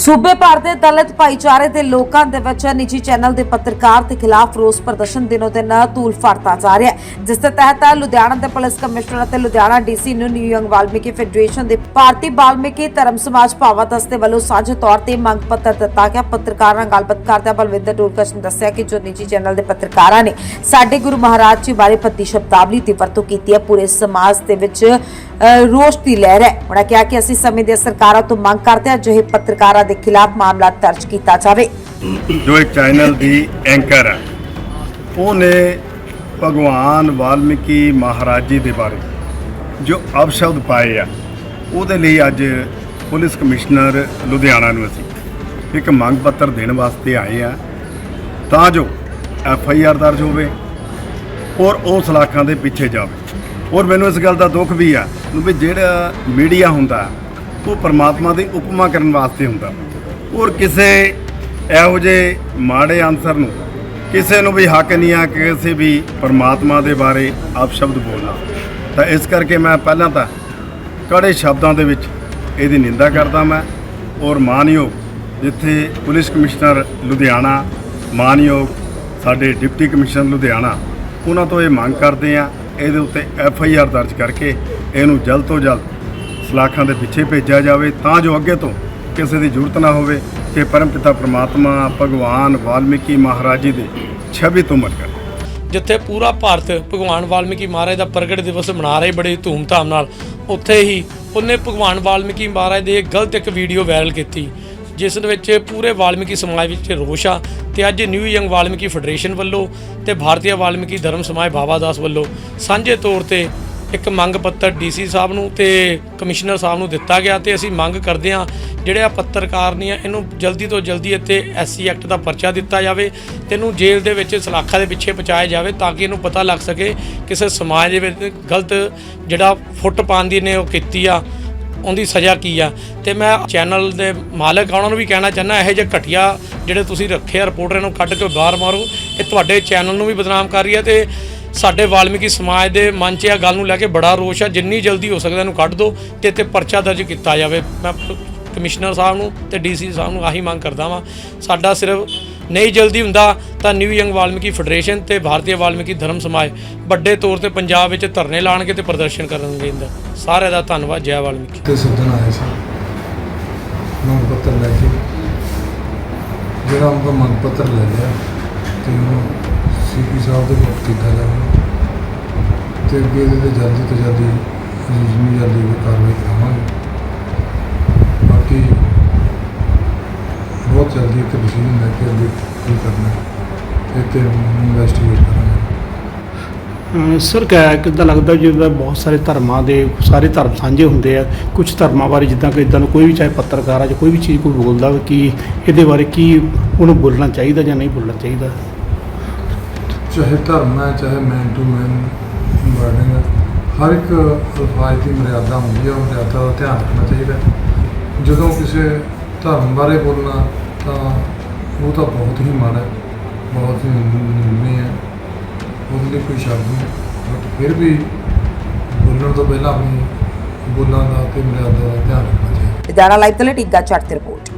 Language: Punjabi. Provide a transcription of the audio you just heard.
ਸੂਬੇ ਭਰ ਦੇ ਦਲਿਤ ਭਾਈਚਾਰੇ ਦੇ ਲੋਕਾਂ ਦੇ ਵਿੱਚ ਨਿੱਜੀ ਚੈਨਲ ਦੇ ਪੱਤਰਕਾਰ ਦੇ ਖਿਲਾਫ ਰੋਸ ਪ੍ਰਦਰਸ਼ਨ ਦਿਨੋ ਦਿਨ ਧੂਲ ਫੜਦਾ ਜਾ ਰਿਹਾ ਹੈ। ਜਿਸ ਦੇ ਤਹਿਤ ਲੁਧਿਆਣਾ ਦੇ ਪੁਲਿਸ ਕਮਿਸ਼ਨਰ ਅਤੇ ਲੁਧਿਆਣਾ ਡੀਸੀ ਨੂੰ ਨਿਊ ਯੰਗ ਵਾਲਮੀਕੀ ਫੈਡਰੇਸ਼ਨ ਦੇ ਭਾਰਤੀ ਵਾਲਮੀਕੀ ਧਰਮ ਸਮਾਜ ਭਾਵਾ ਦਸਤੇ ਵੱਲੋਂ ਸਾਂਝੇ ਤੌਰ ਤੇ ਮੰਗ ਪੱਤਰ ਦਿੱਤਾ ਗਿਆ। ਪੱਤਰਕਾਰਾਂ ਨਾਲ ਗੱਲਬਾਤ ਕਰਦਿਆਂ ਬਲਵਿੰਦਰ ਡੋਲਕਸ਼ ਨੇ ਦੱਸਿਆ ਕਿ ਜੋ ਨਿੱਜੀ ਚੈਨਲ ਦੇ ਪੱਤਰਕਾਰਾਂ ਨੇ ਸਾਡੇ ਗੁਰੂ ਮਹਾਰਾਜ ਜੀ ਬਾਰੇ ਪੱਤੀ ਸ਼ਬਦਾਵਲੀ ਦੀ ਵਰਤੋਂ ਕੀਤੀ ਹੈ, ਪੂਰੇ ਸਮਾਜ ਦੇ ਵਿੱਚ ਰੋਸ਼ ਦੀ ਲਹਿਰ ਹੈ। ਉਹਨਾਂ ਕਿਹਾ ਕਿ ਅਸੀਂ ਸਮੇਂ ਦੀਆਂ ਸਰਕਾਰਾਂ ਤੋਂ ਮੰਗ ਕਰਦੇ ਹਾਂ ਅਜਿਹੇ ਪੱਤਰਕਾਰਾਂ ਦੇ ਖਿਲਾਫ ਮਾਮਲਾ ਦਰਜ ਕੀਤਾ ਜਾਵੇ। ਜੋ ਇੱਕ ਚੈਨਲ ਦੀ ਐਂਕਰ ਹੈ, ਉਹਨੇ ਭਗਵਾਨ ਵਾਲਮੀਕੀ ਮਹਾਰਾਜ ਜੀ ਦੇ ਬਾਰੇ ਜੋ ਅਪਸ਼ਬਦ ਪਾਏ ਆ, ਉਹਦੇ ਲਈ ਅੱਜ ਪੁਲਿਸ ਕਮਿਸ਼ਨਰ ਲੁਧਿਆਣਾ ਨੂੰ ਅਸੀਂ ਇੱਕ ਮੰਗ ਪੱਤਰ ਦੇਣ ਵਾਸਤੇ ਆਏ ਆ। ਤਾਂ ਜੋ ਐਫ ਆਈ ਆਰ ਦਰਜ ਹੋਵੇ ਔਰ ਉਹ ਸਲਾਖਾਂ ਦੇ ਪਿੱਛੇ ਜਾਵੇ। ਔਰ ਮੈਨੂੰ ਇਸ ਗੱਲ ਦਾ ਦੁੱਖ ਵੀ ਆ ਵੀ ਜਿਹੜਾ ਮੀਡੀਆ ਹੁੰਦਾ, ਉਹ ਪਰਮਾਤਮਾ ਦੀ ਉਪਮਾ ਕਰਨ ਵਾਸਤੇ ਹੁੰਦਾ। ਔਰ ਕਿਸੇ ਇਹੋ ਜਿਹੇ ਮਾੜੇ ਅਨਸਰ ਨੂੰ, ਕਿਸੇ ਨੂੰ ਵੀ ਹੱਕ ਨਹੀਂ ਆ ਕਿ ਕਿਸੇ ਵੀ ਪਰਮਾਤਮਾ ਦੇ ਬਾਰੇ ਆਪ ਸ਼ਬਦ ਬੋਲਣਾ। ਤਾਂ ਇਸ ਕਰਕੇ ਮੈਂ ਪਹਿਲਾਂ ਤਾਂ ਕੜੇ ਸ਼ਬਦਾਂ ਦੇ ਵਿੱਚ ਇਹਦੀ ਨਿੰਦਾ ਕਰਦਾ ਮੈਂ। ਔਰ ਮਾਨਯੋਗ ਜਿੱਥੇ ਪੁਲਿਸ ਕਮਿਸ਼ਨਰ ਲੁਧਿਆਣਾ, ਮਾਨਯੋਗ ਸਾਡੇ ਡਿਪਟੀ ਕਮਿਸ਼ਨਰ ਲੁਧਿਆਣਾ, ਉਹਨਾਂ ਤੋਂ ਇਹ ਮੰਗ ਕਰਦੇ ਆ ਇਹਦੇ ਉੱਤੇ ਐਫ ਆਈ ਆਰ ਦਰਜ ਕਰਕੇ ਇਹਨੂੰ ਜਲਦ ਤੋਂ ਜਲਦ ਸਲਾਖਾਂ ਦੇ ਪਿੱਛੇ ਭੇਜਿਆ ਜਾਵੇ, ਤਾਂ ਜੋ ਅੱਗੇ ਤੋਂ ਕਿਸੇ ਦੀ ਜ਼ਰੂਰਤ ਨਾ ਹੋਵੇ ਕਿ ਪਰਮਪਿਤਾ ਪ੍ਰਮਾਤਮਾ, ਭਗਵਾਨ ਵਾਲਮੀਕੀ ਮਹਾਰਾਜ ਜੀ ਦੇ ਛਵੀ ਤੋਂ ਮਰ ਜਿੱਥੇ ਪੂਰਾ ਭਾਰਤ ਭਗਵਾਨ ਵਾਲਮੀਕੀ ਮਹਾਰਾਜ ਦਾ ਪ੍ਰਗਟ ਦਿਵਸ ਮਨਾ ਰਹੇ ਬੜੇ ਧੂਮਧਾਮ ਨਾਲ, ਉੱਥੇ ਹੀ ਉਹਨੇ ਭਗਵਾਨ ਵਾਲਮੀਕੀ ਮਹਾਰਾਜ ਦੇ ਗਲਤ ਇੱਕ ਵੀਡੀਓ ਵਾਇਰਲ ਕੀਤੀ। ਜਿਸ ਦੇ ਵਿੱਚ ਪੂਰੇ ਵਾਲਮੀਕੀ ਸਮਾਜ ਵਿੱਚ ਰੋਸ਼ ਆ ਤੇ ਅੱਜ ਨਿਊ ਯੰਗ ਵਾਲਮੀਕੀ ਫੈਡਰੇਸ਼ਨ ਵੱਲੋਂ ਤੇ ਭਾਰਤੀ ਵਾਲਮੀਕੀ ਧਰਮ ਸਮਾਜ ਬਾਬਾ ਦਾਸ ਵੱਲੋਂ ਸਾਂਝੇ ਤੌਰ ਤੇ ਇੱਕ ਮੰਗ ਪੱਤਰ ਡੀਸੀ ਸਾਹਿਬ ਨੂੰ ਤੇ ਕਮਿਸ਼ਨਰ ਸਾਹਿਬ ਨੂੰ ਦਿੱਤਾ ਗਿਆ ਤੇ ਅਸੀਂ ਮੰਗ ਕਰਦੇ ਹਾਂ ਜਿਹੜੇ ਆ ਪੱਤਰਕਾਰ ਨੇ ਆ, ਇਹਨੂੰ ਜਲਦੀ ਤੋਂ ਜਲਦੀ ਇੱਥੇ ਐਸਸੀ ਐਕਟ ਦਾ ਪਰਚਾ ਦਿੱਤਾ ਜਾਵੇ ਤੇ ਇਹਨੂੰ ਜੇਲ੍ਹ ਦੇ ਵਿੱਚ ਸਲਾਖਾਂ ਦੇ ਪਿੱਛੇ ਪਹੁੰਚਾਇਆ ਜਾਵੇ ਤਾਂ ਕਿ ਇਹਨੂੰ ਪਤਾ ਲੱਗ ਸਕੇ ਕਿਸੇ ਸਮਾਜ ਦੇ ਵਿੱਚ ਗਲਤ ਜਿਹੜਾ ਫੁੱਟ ਪਾਉਂਦੀ ਨੇ ਉਹ ਕੀਤੀ ਆ। ਉਹਦੀ ਸਜ਼ਾ ਕੀ ਆ? ਤੇ ਮੈਂ ਚੈਨਲ ਦੇ ਮਾਲਕ ਆ, ਉਹਨਾਂ ਨੂੰ ਵੀ ਕਹਿਣਾ ਚਾਹੁੰਦਾ, ਇਹੋ ਜਿਹੇ ਘਟੀਆ ਜਿਹੜੇ ਤੁਸੀਂ ਰੱਖੇ ਆ, ਰਿਪੋਰਟਰਾਂ ਨੂੰ ਕੱਢ ਕੇ ਬਾਹਰ ਮਾਰੋ ਇਹ ਤੁਹਾਡੇ ਚੈਨਲ ਨੂੰ ਵੀ ਬਦਨਾਮ ਕਰ ਰਹੀ ਹੈ ਤੇ ਸਾਡੇ ਵਾਲਮੀਕੀ ਸਮਾਜ ਦੇ ਮਨ 'ਚ ਇਹ ਗੱਲ ਨੂੰ ਲੈ ਕੇ ਬੜਾ ਰੋਸ਼ ਆ, ਜਿੰਨੀ ਜਲਦੀ ਹੋ ਸਕਦਾ ਇਹਨੂੰ ਕੱਢ ਦਿਓ ਤੇ ਇੱਥੇ ਪਰਚਾ ਦਰਜ ਕੀਤਾ ਜਾਵੇ। ਮੈਂ ਕਮਿਸ਼ਨਰ ਸਾਹਿਬ ਨੂੰ ਤੇ ਡੀਸੀ ਸਾਹਿਬ ਨੂੰ ਆਹੀ ਮੰਗ ਕਰਦਾ ਵਾਂ, ਸਾਡਾ ਸਿਰਫ ਨਹੀਂ ਜਲਦੀ ਹੁੰਦਾ, ਤਾਂ ਨਿਊ ਯੰਗ ਵਾਲਮੀਕੀ ਫੈਡਰੇਸ਼ਨ ਤੇ ਭਾਰਤੀ ਵਾਲਮੀਕੀ ਧਰਮ ਸਮਾਜ ਵੱਡੇ ਤੌਰ ਤੇ ਪੰਜਾਬ ਵਿੱਚ ਧਰਨੇ ਲਾਣਗੇ ਤੇ ਪ੍ਰਦਰਸ਼ਨ ਕਰਨਗੇ ਇਹਦਾ ਸਾਰਿਆਂ ਦਾ ਧੰਨਵਾਦ, ਜੈ ਵਾਲਮੀਕੀ ਤੇ ਸੱਦਣ ਆਏ ਸੀ ਮੰਗ ਪੱਤਰ ਲੈ ਕੇ। ਜਿਹੜਾ ਉਹਦਾ ਮੰਗ ਪੱਤਰ ਲੈ ਲਿਆ, ਤੇ ਉਹਨੂੰ ਸੀਪੀ ਸਾਹਿਬ ਦੇ ਕੋਲ ਕੀਤਾ ਜਾਵੇ। ਤੇ ਅੱਗੇ ਇਹਦੇ ਜਲਦੀ ਤੋਂ ਜਲਦੀ ਜਿੰਨੀ ਜਲਦੀ ਕਾਰਵਾਈ ਕਰਾਵਾਂਗੇ। ਜਲਦੀ ਇੱਕ ਡਿਸੀਜਨ ਲੈ ਕੇ ਅੱਗੇ ਕੀ ਕਰਨਾ ਹੈ ਤੇ ਇਨਵੈਸਟੀਗੇਟ ਕਰਾਂਗੇ ਸਰ ਕਿੱਦਾਂ ਲੱਗਦਾ ਜਿੱਦਾਂ ਬਹੁਤ ਸਾਰੇ ਧਰਮਾਂ ਦੇ ਸਾਰੇ ਧਰਮ ਸਾਂਝੇ ਹੁੰਦੇ ਆ ਕੁਝ ਧਰਮਾਂ ਬਾਰੇ ਜਿੱਦਾਂ ਕਿ ਇਦਾਂ ਕੋਈ ਵੀ ਚਾਹੇ ਪੱਤਰਕਾਰ ਆ ਜਾਂ ਕੋਈ ਵੀ ਚੀਜ਼ ਕੋਈ ਬੋਲਦਾ ਕਿ ਇਹਦੇ ਬਾਰੇ ਕੀ ਉਹਨੂੰ ਬੋਲਣਾ ਚਾਹੀਦਾ ਜਾਂ ਨਹੀਂ ਬੋਲਣਾ ਚਾਹੀਦਾ ਚਾਹੇ ਧਰਮ ਹੈ ਚਾਹੇ ਮੈਨ ਟੂ ਮੈਨ ਵਰਡਿੰਗ ਹਰ ਇੱਕ ਅਲਫਾਜ਼ ਦੀ ਮਰਿਆਦਾ ਹੁੰਦੀ ਹੈ ਉਹ ਮਰਿਆਦਾ ਦਾ ਧਿਆਨ ਰੱਖਣਾ ਚਾਹੀਦਾ। ਜਦੋਂ ਕਿਸੇ ਧਰਮ ਬਾਰੇ ਬੋਲਣਾ ਤਾਂ ਉਹ ਤਾਂ ਬਹੁਤ ਹੀ ਮਾੜਾ ਹੈ, ਬਹੁਤ ਹੀ ਨਿੰਮੇ ਹੈ। ਉਹਦੇ ਲਈ ਕੋਈ ਸ਼ਬਦ ਨਹੀਂ। ਬਟ ਫਿਰ ਵੀ ਬੋਲਣ ਤੋਂ ਪਹਿਲਾਂ ਆਪਣੀ ਬੋਲਾਂ ਦਾ ਤੇ ਮਰਿਆਦਾ ਦਾ ਧਿਆਨ ਰੱਖਣਾ ਚਾਹੀਦਾ। ਲੁਧਿਆਣਾ ਲਾਈਵ ਤੋਂ ਲਈ ਟੀਗਾ ਚੜ੍ਹ ਤੇ ਰਿਪੋਰਟ